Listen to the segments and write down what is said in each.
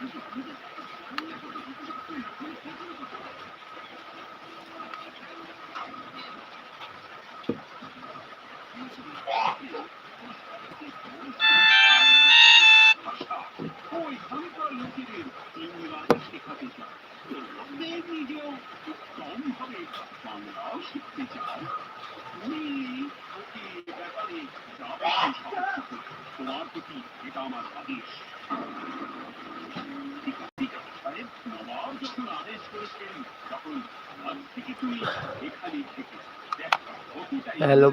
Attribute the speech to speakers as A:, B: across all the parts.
A: Thank you.
B: Hello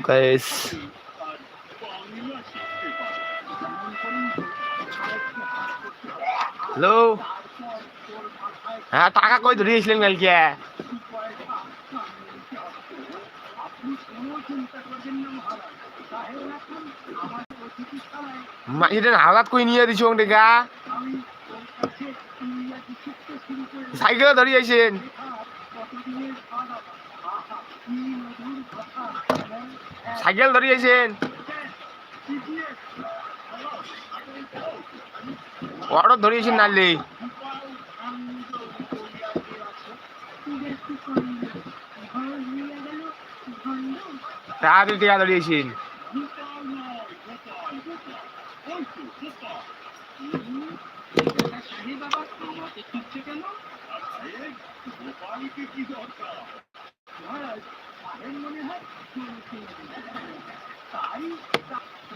A: তোর মাথায়
B: হ্যাঁ টাকা কই ধরিয়েছিলেন কালকে?
A: কিছু পয়সা সামনে আসতো। আপনি কোনো চিন্তা করবেন না মহারাজ সাহেব এখন আমাদের অতিথিশালায়
B: মা, এটা হালাত কই নিয়ে দিছো টেকা
A: করে
B: সাইকেল ধরিয়েছেন
A: কতদিনের সাদা আহা কি মধুর কথা হ্যাঁ, হ্যাঁ,
B: সাইকেল ধরিয়েছেন। অটো ধরিয়েছেন নালি। তাড়াতাড়ি টেকা ধরিয়েছেন।
A: কি দরকার মহারাজ মনে হয় তাই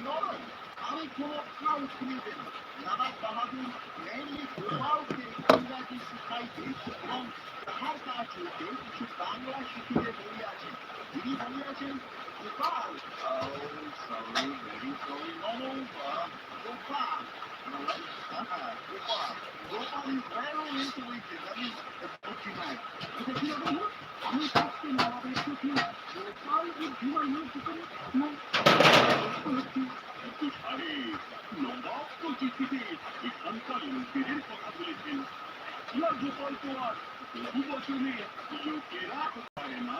A: নয়, আমি কোনো কাউ শুনিবে না নবাব বাহাদুর মেনলি গোপালকে ইংরাজি শিখাইতে এবং বাংলা শিখিতে বলিয়াছেন তিনি বলিয়াছেন গোপাল সরি ননো ছাড়ে নবাব তো চিঠিতে কথা বলেছেন তো আর বহু লোকেরা পারে না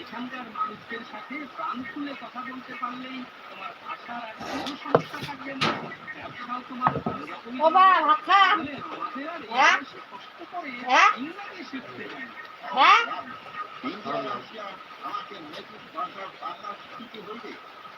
A: এখানকার মানুষদের সাথে প্রাণ খুলে কথা বলতে পারলেই তোমার ভাষার আর কোনো সমস্যা থাকবে না। ব্যবসাও তোমার
C: হ্যাঁ?
A: কষ্ট করে
C: হ্যাঁ?
A: ইংরাজি শিখতে হয়? আমাকে নেটিভ ভাষার বাংলা শিখতে হইবে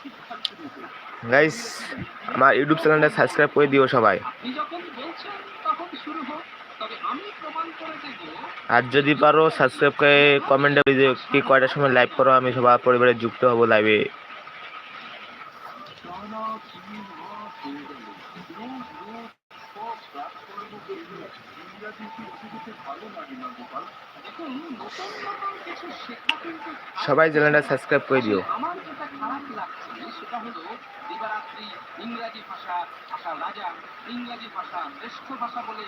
A: শিক্ষা শুরু হয়েছে
B: গাইস আমার ইউটিউব চ্যানেলটা সাবস্ক্রাইব করে দিও সবাই। আর যদি পারো সাবস্ক্রাইব করে কমেন্টে কি কয়টার সময় লাইভ করো, আমি সবার পরিবারে যুক্ত হব লাইভে
A: টানা তিন মাস হয়ে গেল রোজ রোজ সব ডাক্তারের মধ্যে ইংরাজি শিখতে যেতে ভালো লাগে না গোপাল দেখুন নতুন নতুন কিছু শেখা কিন্তু
B: সবাই চ্যানেলটা সাবস্ক্রাইব করে দিও।
A: আমার খারাপ লাগছে, সেটা হলো ইংরাজি ভাষা ভাষা রাজা, ইংরাজি ভাষা, শ্রেষ্ঠ ভাষা বলে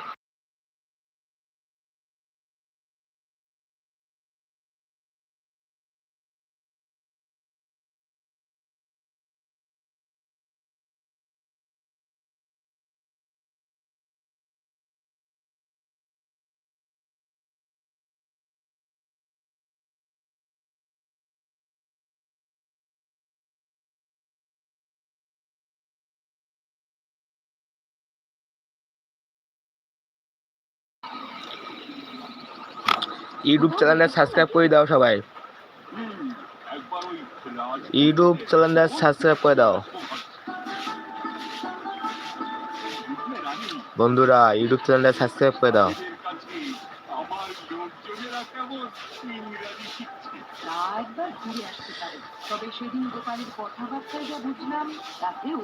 A: ইউটিউব চ্যানেলটা সাবস্ক্রাইব করে দাও সবাই। ইউটিউব চ্যানেলটা সাবস্ক্রাইব করে দাও। বন্ধুরা ইউটিউব চ্যানেলটা সাবস্ক্রাইব করে দাও।
C: একবার ঘুরে আসতে পারে। তবে সেদিন গোপালের কথাবার্তায় যা বুঝলাম, তাতেও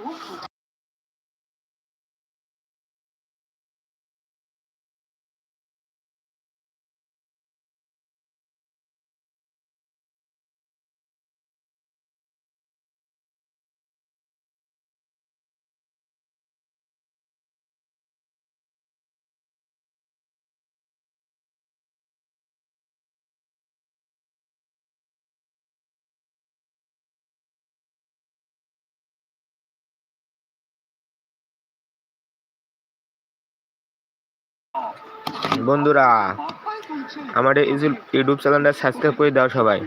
A: বন্ধুরা আমার ইউটিউব চ্যানেলটা সাবস্ক্রাইব করে দাও সবাই।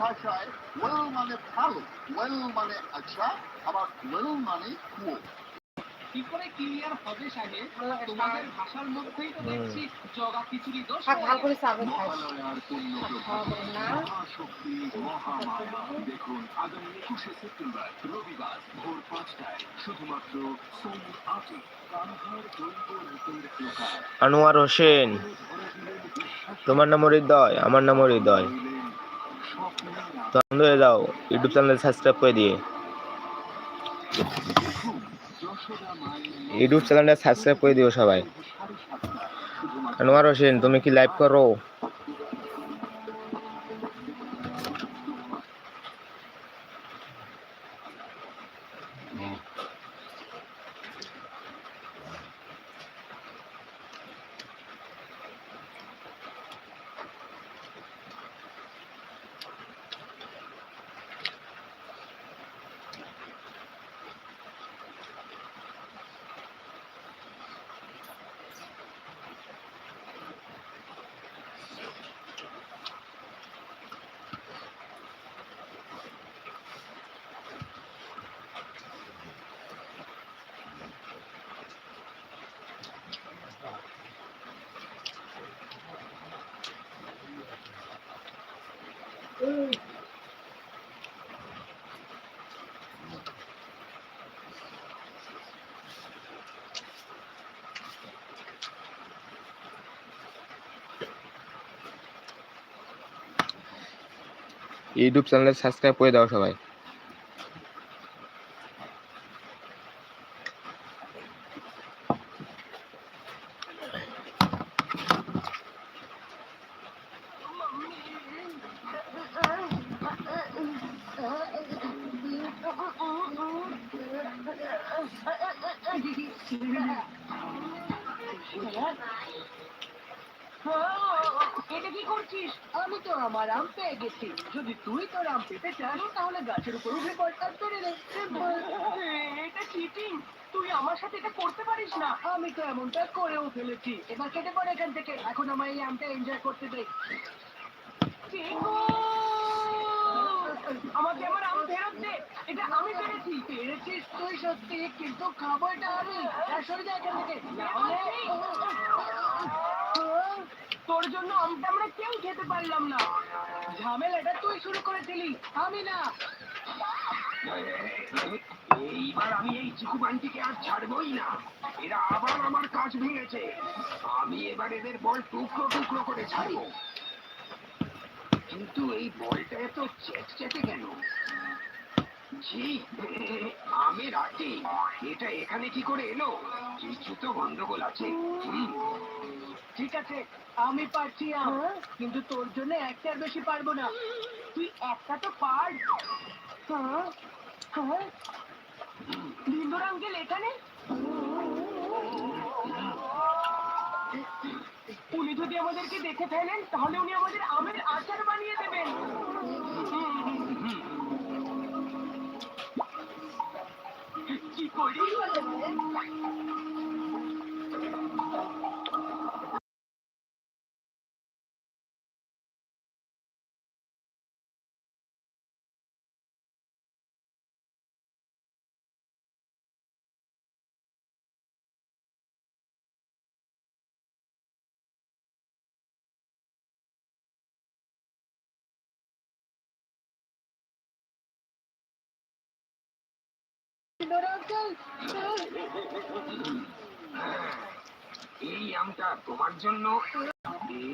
D: ভাষায় ওয়েল মানে ভালো ওয়েল মানে আচ্ছা আবার ওয়েল মানে কুয়ো
E: কি করে ক্লিয়ার হবে সাহেব? তোমাদের ভাষার মধ্যেই তো। দেখছি জগা খিচুড়ি দোষ।
C: ভালো করে না।
F: মহামায়া। দেখুন আগামী একুশে সেপ্টেম্বর রবিবার ভোর পাঁচটায় শুধুমাত্র সোনি আটে
A: আনোয়ার হোসেন তোমার নাম হৃদয় আমার নাম হৃদয়। তো বন্ধ হয়ে যাও ইউটিউব চ্যানেল সাবস্ক্রাইব করে দিয়ে। ইউটিউব চ্যানেলটা সাবস্ক্রাইব করে দিও সবাই। আনোয়ার হোসেন তুমি কি লাইভ করো? ইউটিউব চ্যানেল সাবস্ক্রাইব করে দাও সবাই
C: এটা কি করছিস আমি তো আমার আম পেয়ে গেছি। যদি তুই তোর আম পেতে চাস তাহলে গাছের উপর উঠে পড়তাম পেরে নে এটা চিটিং তুই আমার সাথে এটা করতে পারিস না। আমি তো এমনটা করেও ফেলেছি। এবার কেটে পড়ে এখান থেকে। এখন আমার এই আমটা এনজয় করতে দে। চিকু! আমাকে আমার আম ফেরত দে। এটা আমি পেরেছি। পেরেছিস তুই সত্যি, কিন্তু খাব এটা আমি। সরে যা এখান থেকে। তোর জন্য আমটা আমরা কেউ খেতে পারলাম না। ঝামেলাটা তুই শুরু করেছিলি, আমি না।
F: এইবার আমি এই চিকু বান্টিকে আর ছাড়বই না। এরা আবার আমার কাজ ভেঙেছে। আমি এবার এদের বল টুকরো টুকরো করে ছাড়বো। কিন্তু এই বলটা এত চেটচেটে কেন? জি আমি রাখি এটা এখানে কি করে এলো? কিছু তো গন্ডগোল আছে।
C: ঠিক আছে আমি পারছি আম। কিন্তু তোর জন্য একটার বেশি পারব না। তুই একটা তো পার। হ্যাঁ? হ্যাঁ? বিন্দুর আঙ্কেল এখানে? আমাদেরকে দেখে ফেলেন তাহলে উনি আমাদের আমের আচার বানিয়ে দেবেন। কি করি
E: ডিনোর আঙ্কেল
F: এই আমটা তোমার জন্য,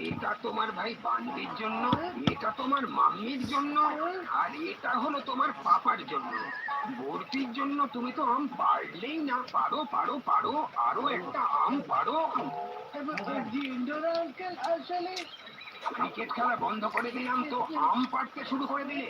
F: এটা তোমার ভাই বান্ডির জন্য, এটা তোমার মাম্মির জন্য, আর এটা হলো তোমার পাপার জন্য। ভর্তির জন্য তুমি তো আম পারলেই না, পারো পারো পারো, আরও একটা আম পারো।
E: আসলে
F: ক্রিকেট খেলা বন্ধ করে দিলাম তো, আম পাড়তে শুরু করে দিলে।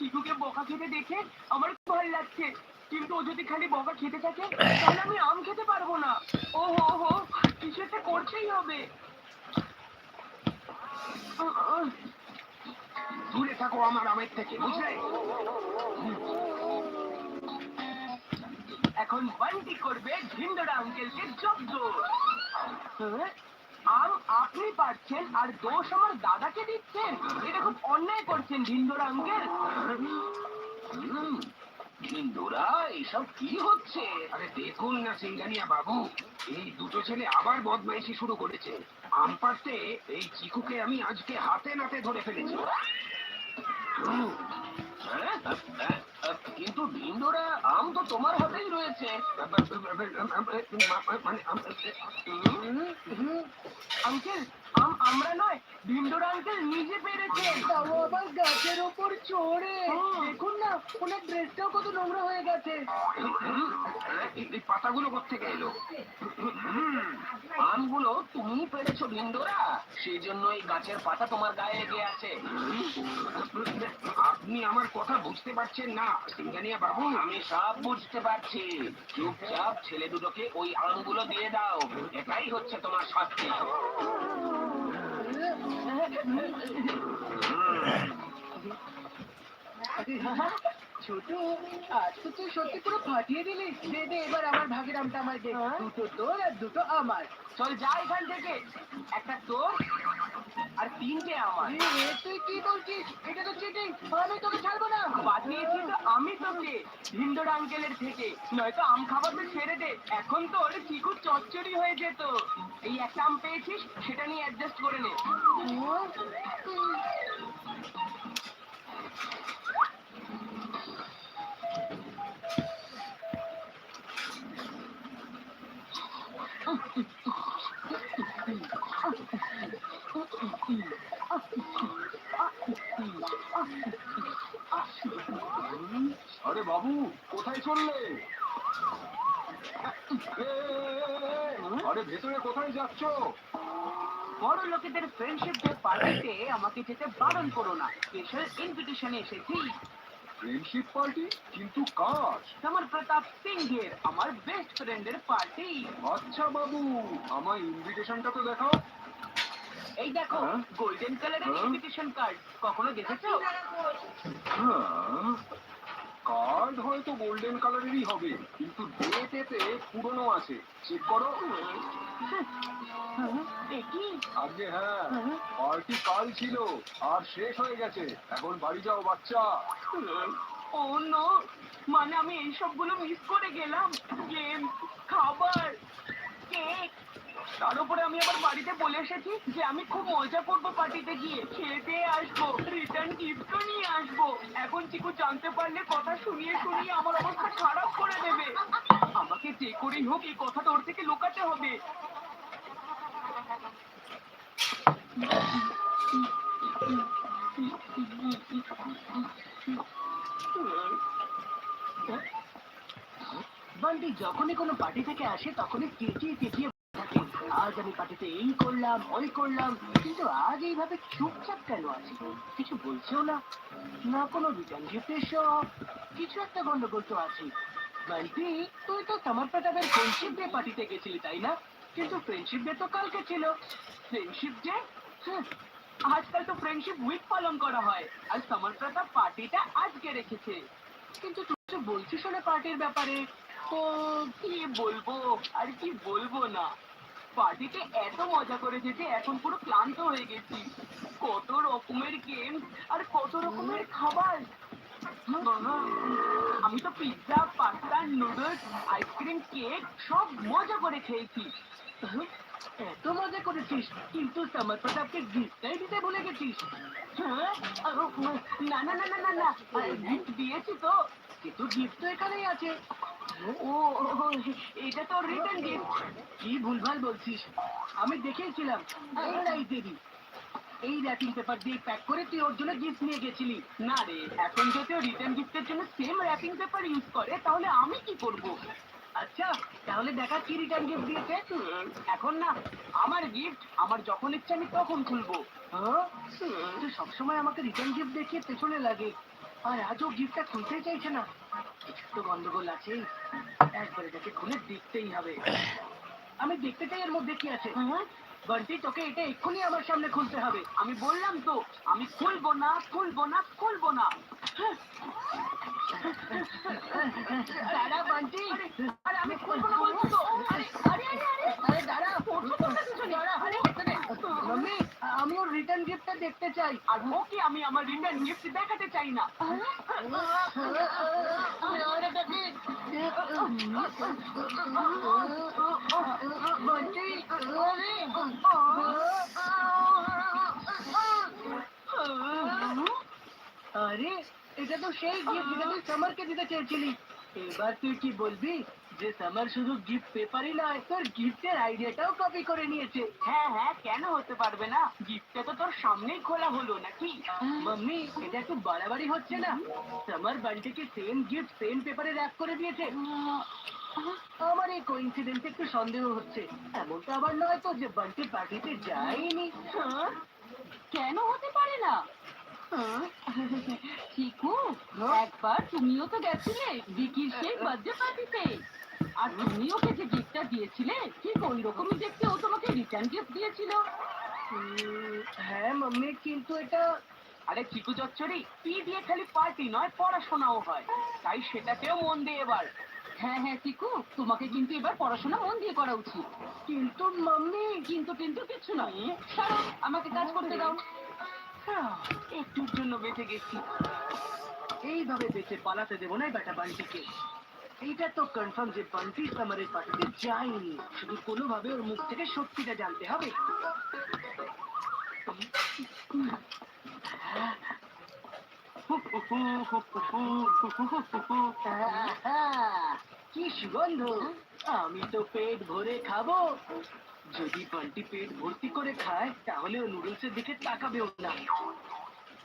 E: চিকুকে বকা খেতে দেখে আমার ভালো লাগছে। কিন্তু ও যদি খালি বকা খেতে থাকে তাহলে আমি আম খেতে পারব না। ও হো হো কিছু একটা করতেই হবে।
F: দূরে থাকো আমার আমের থেকে বুঝলে?
E: এখন বান্টি করবে ঝিন্ডরা আঙ্কেলকে জব্দ। হ্যাঁ? আম আপনি পাচ্ছেন আর দোষ আমার দাদাকে দিচ্ছেন। এটা খুব অন্যায় করছেন ঝিন্ডরা আঙ্কেল।
F: হিন্দুরা এসব কি হচ্ছে? আরে দেখুন না সিঙ্গানিয়া বাবু, এই দুটো ছেলে আবার বদমাইশি শুরু করেছে। আম পাড়তে এই চিকুকে আমি আজকে হাতে নাতে ধরে ফেলেছি। হ্যাঁ? কিন্তু ভিন্ডোরা আম তো তোমার হাতেই রয়েছে মানে
E: আঙ্কেল আম আমরা নয় আঙ্কেল নিজে তাও আবার গাছের ওপর চড়ে দেখুন না ওনার ড্রেসটাও কত নোংরা হয়ে গেছে
F: এই পাতাগুলো কোথেকে এলো
E: আমগুলো তুমি পেরেছ ভিন্ডোরা সেই জন্য এই গাছের পাতা তোমার গায়ে লেগে আছে
F: আপনি আমার কথা বুঝতে পারছেন না সিঙ্গানিয়া বাবু
E: আমি সব বুঝতে পারছি। চুপচাপ ছেলে দুটোকে ওই আমগুলো দিয়ে দাও। এটাই হচ্ছে তোমার শাস্তি। ছোট তো তুই সত্যি পুরো ফাটিয়ে দিলি? দে দে এবার আমার ভাগের আমটা আমার দে দুটো তোর আর দুটো আমার। চল যা এখান থেকে। একটা তোর আর তিনটে আমার। তুই কি বলছিস এটা তো চিটিং আমি তোকে ছাড়বো না। বাঁচিয়েছি তো আমি তোকে ভিন্ডোর আঙ্কেলের থেকে। নয়তো আম খাবারটা ছেড়ে দে। এখন তোর চিকু চচ্চড়ি হয়ে যেত। এই একটা আম পেয়েছিস সেটা নিয়ে অ্যাডজাস্ট করে নে।
G: আরে বাবু কোথায় চললে? আরে ভেতরে কোথায় যাচ্ছ?
E: বড় লোকেদের ফ্রেন্ডশিপ ডে পার্টিতে আমাকে যেতে বারণ করো না। স্পেশাল ইনভিটেশনে এসেছি।
G: ফ্রেন্ডশিপ পার্টি কিন্তু কাজ
E: আমার প্রতাপ সিংহের আমার বেস্ট ফ্রেন্ডের পার্টি।
G: আচ্ছা বাবু আমার ইনভিটেশনটা তো দেখাও।
E: এই দেখো
G: হ্যাঁ?
E: গোল্ডেন কালারের
G: হ্যাঁ?
E: ইনভিটেশন কার্ড কখনো দেখেছ?
G: কার্ড হয়তো গোল্ডেন কালারেরই হবে কিন্তু ডেট এতে পুরনো আছে। চেক করো। আজকে হ্যাঁ পার্টি কাল ছিল আর শেষ হয়ে গেছে। এখন বাড়ি যাও বাচ্চা।
E: ও নো মানে আমি এই সবগুলো মিস করে গেলাম। গেম খাবার কেক তার উপরে আমি আবার বাড়িতে বলে এসেছি যে আমি খুব মজা করব পার্টিতে গিয়ে। খেতে আসব রিটার্ন গিফটও নিয়ে আসব। এখন চিকু জানতে পারলে কথা শুনিয়ে শুনিয়ে আমার অবস্থা খারাপ করে দেবে। আমাকে যে করেই হোক এই কথাটা ওর থেকে লুকাতে হবে। বান্টি, যখনই কোনো পার্টি থেকে আসে, তখনই বলতে থাকে আজ আমি পার্টিতে এই করলাম, ওই করলাম, কিন্তু আজ এইভাবে চুপচাপ কেন আছে? কিছু বলছেও না। না কোনো রিটার্ন গিফটের শখ কিছু একটা গন্ডগোল তো আছে বান্টি তুই তো সামার প্রতাপের ফ্রেন্ডশিপ ডে পার্টিতে গেছিলি, তাই না? কিন্তু ফ্রেন্ডশিপ ডে তো কালকে ছিল। ফ্রেন্ডশিপ ডে আজকাল তো ফ্রেন্ডশিপ উইক পালন করা হয়, আর সামার প্রতাপ পার্টিটা আজকে রেখেছে। কিন্তু তুই তো বলছিস না পার্টির ব্যাপারে? তো কি বলব, আর কি বলব না? পার্টিতে এত মজা করেছে যে এখন পুরো ক্লান্ত হয়ে গেছি। কত রকমের গেম আর কত রকমের খাবার।
C: আমি তো pizza pasta noodles ice cream cake সব মজা করে খেয়েছি। এত মজা করেছিস, কিন্তু সামার প্রতাপকে গিফটটাই দিতে ভুলে গেছিস। হ্যাঁ? না না না না না না গিফট দিয়েছি তো, কিন্তু গিফট তো এখানেই আছে। ও এটা তো রিটার্ন গিফট কি ভুলভাল বলছিস? আমি দেখেছিলাম। এইটাই দেবি। এই র্যাপিং পেপার দিয়ে প্যাক করে তুই ওর জন্য গিফট নিয়ে গেছিলি। না রে, এখন যদি ও রিটার্ন গিফটের জন্য সেম র্যাপিং পেপার ইউজ করে, তাহলে আমি কি করব? আচ্ছা তাহলে দেখা কি রিটার্ন গিফট দিয়েছে। এখন না, আমার গিফট আমার যখন ইচ্ছে আমি তখন খুলবো। হ্যাঁ? তুই সবসময় আমাকে রিটার্ন গিফট দেখিয়ে পেছনে লাগে। আর আজও গিফটটা খুলতে চাইছে না। কিছু তো গন্ডগোল আছে। একবারে যাকে খুলে দেখতেই হবে। আমি দেখতে চাই এর মধ্যে কি আছে। বন্টি তোকে এটা এক্ষুনি আমার সামনে খুলতে হবে। আমি বললাম তো আমি খুলবো না খুলবো না খুলবো না। দাঁড়া বান্টি। আরে আমি খুলবো না বলছি তো। আরে আরে আরে আরে আরে দাঁড়া পড়ছো তো দাঁড়া আরে মাম্মি আমি ওর রিটার্ন গিফটটা দেখতে চাই। আর ওকে আমি আমার রিটার্ন গিফট দেখাতে চাই না? আরে, এটা তো সেই গিফট যেটা তুই সামারকে দিতে চেয়েছিলি। এবার তুই কি বলবি? যে সামার শুধু গিফট পেপারই নয় তোর গিফটের আইডিয়াটাও কপি করে নিয়েছে। হ্যাঁ হ্যাঁ কেন হতে পারবে না? গিফটটা তো তোর সামনেই খোলা হলো নাকি? মাম্মি এটা একটু বাড়াবাড়ি হচ্ছে না? সামার বান্টিকে সেম গিফট সেম পেপারে র্যাপ করে দিয়েছে? আমার এই কোইন্সিডেন্স একটু সন্দেহ হচ্ছে। এমনটা আবার নয় তো যে বান্টি পার্টিতে যায়নি। কেন হতে পারে না? চিকু একবার তুমিও তো গেছিলে বিকির সেই বার্থডে পার্টিতে আর তুমি ওকে যে গিফটটা দিয়েছিলে ঠিক ওই রকমই দেখতে ও তোমাকে রিটার্ন গিফট দিয়েছিল। হ্যাঁ মাম্মি কিন্তু এটা আরে চিকু চচ্চড়ি পি দিয়ে খালি পার্টি নয় পড়াশোনাও হয়। তাই সেটাতেও মন দিয়ে এবার। হ্যাঁ হ্যাঁ চিকু তোমাকে কিন্তু এবার পড়াশোনা মন দিয়ে করা উচিত। কিন্তু মাম্মি কিন্তু কিন্তু কিছু নয়। আমাকে কাজ করতে দাও। একটুর জন্য বেঁচে গেছি। এইভাবে বেঁচে পালাতে দেবো না বেটা বান্টিকে এইটা তো কনফার্ম যে বান্টি সামারের পার্টিতে যায়নি। শুধু কোনোভাবে ওর মুখ থেকে সত্যিটা জানতে হবে। কি সুগন্ধ। আমি তো পেট ভরে খাব। যদি বান্টি পেট ভর্তি করে খায় তাহলে ও নুডলসের দিকে তাকাবেও না।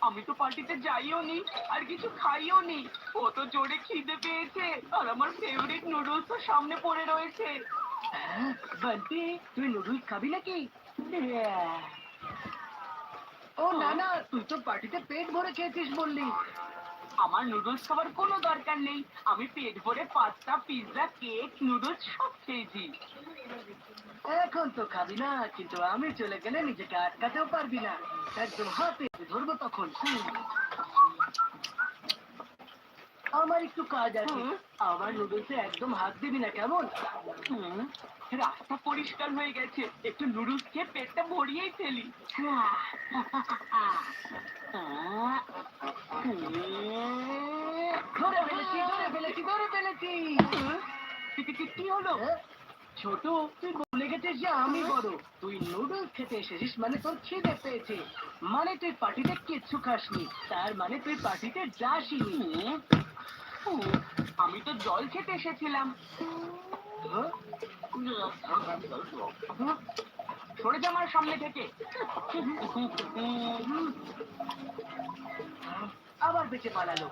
C: আমি তো পার্টিতে যাইও নি আর কিছু খাইও নি। ও তো জোরে খিদে পেয়েছে আর আমার ফেভারিট নুডলস তো সামনে পড়ে রয়েছে। বান্টি তুই নুডলস খাবি নাকি? ও না না তুই তো পার্টিতে পেট ভরে খেয়েছিস বললি। আমার নুডলস খাবার কোনো দরকার নেই। আমি পেট ভরে পাস্তা পিৎজা কেক নুডলস সব খেয়েছি। এখন তো খাবি না কিন্তু আমি চলে গেলে নিজেকে আটকাতেও পারবি না। একদম হাতে ধরবো তখন। আমার একটু কাজ আছে। আমার নুডলসে একদম হাত দিবি না কেমন? রাস্তা পরিষ্কার হয়ে গেছে। একটু নুডলস খেয়ে পেটটা ভরিয়েই ফেলি। ধরে ফেলেছি ধরে ফেলেছি ধরে ফেলেছি। কি- হলো? ছোট তুই বলে গেছিস যে আমি বড়। তুই নুডলস খেতে এসেছিস মানে তোর খিদে পেয়েছে। মানে তুই পার্টিতে কিচ্ছু খাসনি, তার মানে তুই পার্টিতে যাসনি। আমি তো জল খেতে এসেছিলাম? সরে যা আমার সামনে থেকে। আবার বেঁচে পালালো।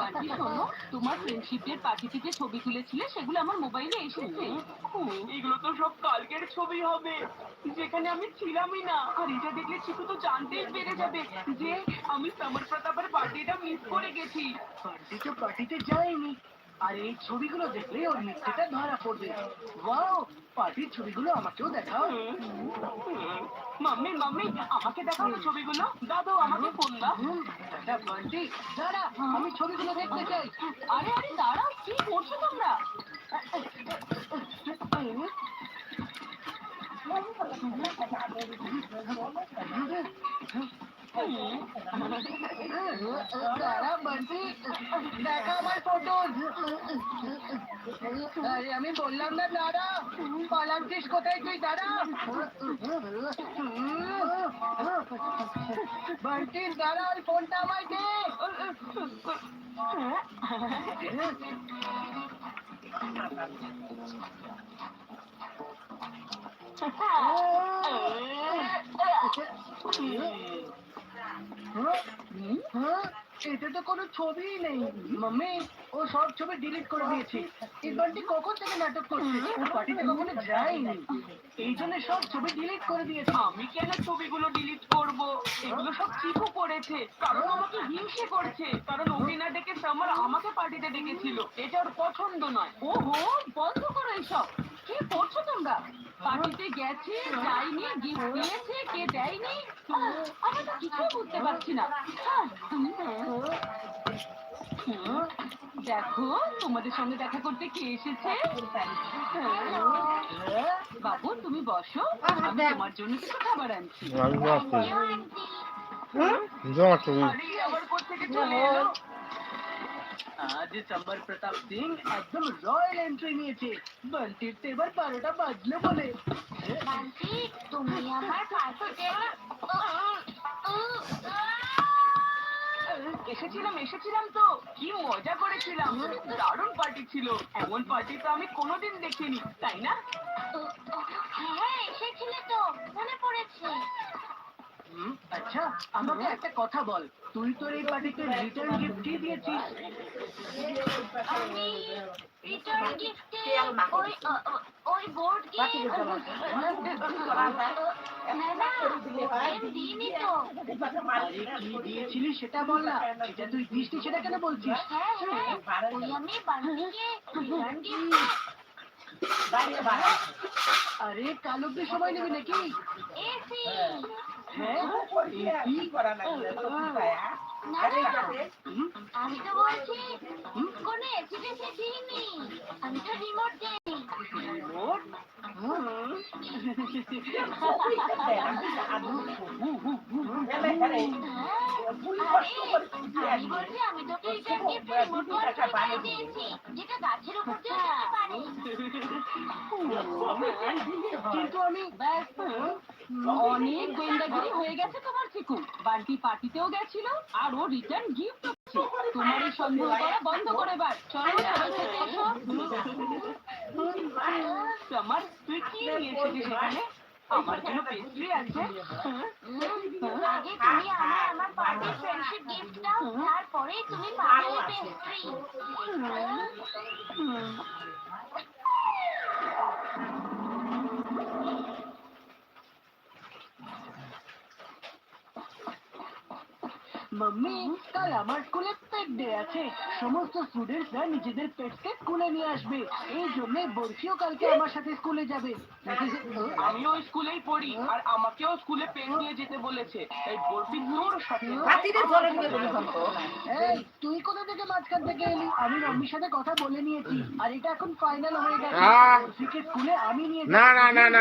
E: বান্টি, শোনো, তোমার ফ্রেন্ডশিপের পার্টিতে যে ছবি তুলেছিলে সেগুলো আমার মোবাইলে এসেছে।
C: এগুলো তো সব কালকের ছবি হবে। যেখানে আমি ছিলামই না। আর এটা দেখলে চিকু তো জানতেই পেরে যাবে যে আমি সামার প্রতাপের পার্টিটা মিস করে গেছি। পার্টি তো পার্টিতে যায়নি। আর এই ছবিগুলো দেখলে ওর মিথ্যেটা ধরা পড়বে। ওয়াও পার্টির ছবিগুলো আমাকেও দেখাও। মাম্মি মাম্মি আমাকে দেখাও না ছবিগুলো। দাদু আমাকে ফোন দাও। দাদা বান্টি। দাঁড়া আমি ছবিগুলো দেখতে চাই।
E: আরে আরে দাঁড়াও কি করছ তোমরা?
C: দাঁড়া বান্টি দেখা আমার ফটো আরে আমি বললাম না দাঁড়া পালাচ্ছিস কোথায় তুই দাঁড়া বান্টি দাঁড়া ওই ফোনটা আমায় দে হ্যাঁ? তো কোনো ছবিই নেই। মাম্মি ও সব ছবি ডিলিট করে দিয়েছে। এই বান্টি কখন থেকে নাটক করছে? ও পার্টিতে কখনো যায়নি। এই জন্য সব ছবি ডিলিট করে দিয়েছে।
E: আমি কেন ছবিগুলো ডিলিট করব? এগুলো সব চিকু করেছে। কারণ আমাকে হিংসে করছে। কারণ ওকে না ডেকে সামার আমাকে পার্টিতে ডেকেছিল। এটা ওর পছন্দ নয়। ও হো বন্ধ করো এইসব কি করছ তোমরা? পার্টিতে গেছে যায়নি গিফট দিয়েছে কে দেয়নি? আমি তো কিছুই বুঝতে পারছি না। হ্যাঁ, দেখো তোমাদের সঙ্গে দেখা করতে কে এসেছে? হ্যাঁ, বাবু তুমি বসো আমি তোমার জন্য কিছু খাবার আনছি। আরে আবার কোথেকে চলে এলো?
C: আজ সমর প্রতাপ সিং একদম রয়্যাল এন্ট্রি নিয়েছে। বান্টির তো এবার বারোটা বাজলো বলে।
H: বান্টি তুমি আমার
E: এসেছিলাম এসেছিলাম তো। কি মজা করেছিলাম। দারুণ পার্টি ছিল। এমন পার্টি তো আমি কোনোদিন দেখিনি তাই না?
H: হ্যাঁ এসেছিলে তো। মনে পড়েছে।
C: আচ্ছা আমাকে একটা কথা বল। তুই তোর এই পার্টিতে রিটার্ন গিফট কি দিয়েছিস?
H: আমি রিটার্ন গিফটে ওই ওই বোর্ড
C: দিয়েছিলি সেটা বল না। এটা তুই দিসনি সেটা কেন বলছিস?
H: হ্যাঁ হ্যাঁ আমি গিফট
C: আরে কাল অব্দি সময় নেবে নাকি? হ্যাঁ।
H: আমি তো বলছি কোনো এসি টেসি দিইনি আমি তো রিমোট দিইনি
C: রিমোট?
H: আমি বলছি আমি তোকে রিটার্ন গিফট রিমোট কন্ট্রোল দিয়েছি যেটা গাছের উপর দিয়ে পারে
C: কিন্তু আমি
E: ব্যাস অনেক গোয়েন্দাগিরি হয়ে গেছে তোমার চিকু বান্টি পার্টিতেও গেছিল আর ও রিটার্ন গিফট তোমার এই সন্দেহ করা বন্ধ করে বার চলো সবাই খেতে এসো। তোমার তুই কি নিয়ে এসেছিস এখানে আমার জন্য পেস্ট্রি আছে?
H: আগে তুমি আমার আমার পার্টির ফ্রেন্ডশিপ গিফট দাও তারপরেই তুমি পাবে পেস্ট্রি
C: মাম্মি কাল আমার স্কুলে পেট ডে আছে। সমস্ত স্টুডেন্টসরা নিজেদের পেটকে স্কুলে নিয়ে আসবে। এই জন্য বর্ষিও কালকে আমার সাথে স্কুলে যাবে।
E: আমিও স্কুলেই পড়ি আর আমাকেও স্কুলে পেন নিয়ে যেতে বলেছে। এই বরফি তোর সাথে।
C: এই তুই কোথা থেকে মাঝখান থেকে এলি? আমি মাম্মির সাথে কথা বলে নিয়েছি আর এটা এখন ফাইনাল হয়ে গেছে! বর্ষিকে স্কুলে আমি নিয়ে
B: না না না না